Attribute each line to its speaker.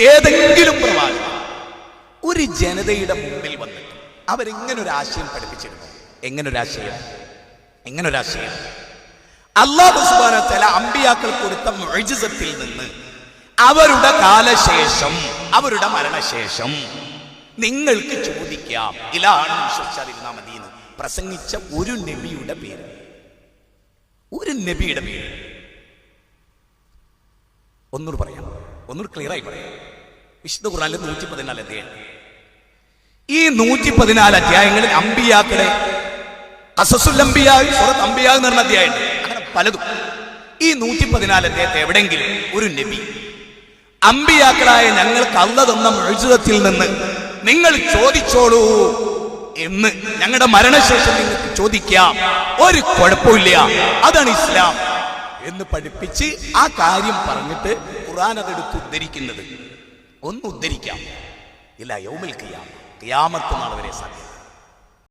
Speaker 1: ഏതെങ്കിലും പ്രവാചകൻ ഒരു ജനതയുടെ മുമ്പിൽ വന്നിട്ട് അവരിങ്ങനെ ഒരു ആശയം പഠിപ്പിച്ചിരുന്നു. എങ്ങനെ ഒരു ആശയം എങ്ങനെ ഒരു ആശയം അള്ളാഹു സുബാന ചില അമ്പിയാക്കൾ കൊടുത്ത മൊഴിജത്തിൽ നിന്ന് അവരുടെ കാലശേഷം അവരുടെ മരണശേഷം നിങ്ങൾക്ക് ചോദിക്കാം. ഇലാണ് വിശ്വസിച്ചാതിരുന്നാ മതിയെന്ന് പ്രസംഗിച്ച ഒരു നബിയുടെ പേര്. ഒരു നബിയുടെ പേര്. ഒന്നുകൂടി പറയാം. ഒന്നുകൂടി ക്ലിയർ ആയി പറയാം. വിശുദ്ധ ഖുറാനിലെ നൂറ്റി പതിനാല് അധ്യായം. ഈ നൂറ്റി പതിനാല് അധ്യായങ്ങളിൽ അമ്പിയാക്കളെ സുറത്ത് അംബിയാ എന്ന് പറഞ്ഞ അധ്യായം അങ്ങനെ പലതും. ഈ നൂറ്റി പതിനാല് അധ്യായത്തെ എവിടെങ്കിലും ഒരു നബി അമ്പിയാക്കളായ ഞങ്ങൾക്ക് അല്ല തന്ന മൊഴിതത്തിൽ നിന്ന് നിങ്ങൾ ചോദിച്ചോളൂ എന്ന് ഞങ്ങളുടെ മരണശേഷം നിങ്ങൾക്ക് ചോദിക്കാം. ഒരു കുഴപ്പമില്ല. അതാണ് ഇസ്ലാം എന്ന് പഠിപ്പിച്ച് ആ കാര്യം പറഞ്ഞിട്ട് ഖുർആൻ അതെടുത്ത് ഉദ്ധരിക്കുന്നത്. ഒന്ന് ഉദ്ധരിക്കാം. ഇല്ല യൗമിൽ കിയാം കിയാമത്ത് നാളെ വരെ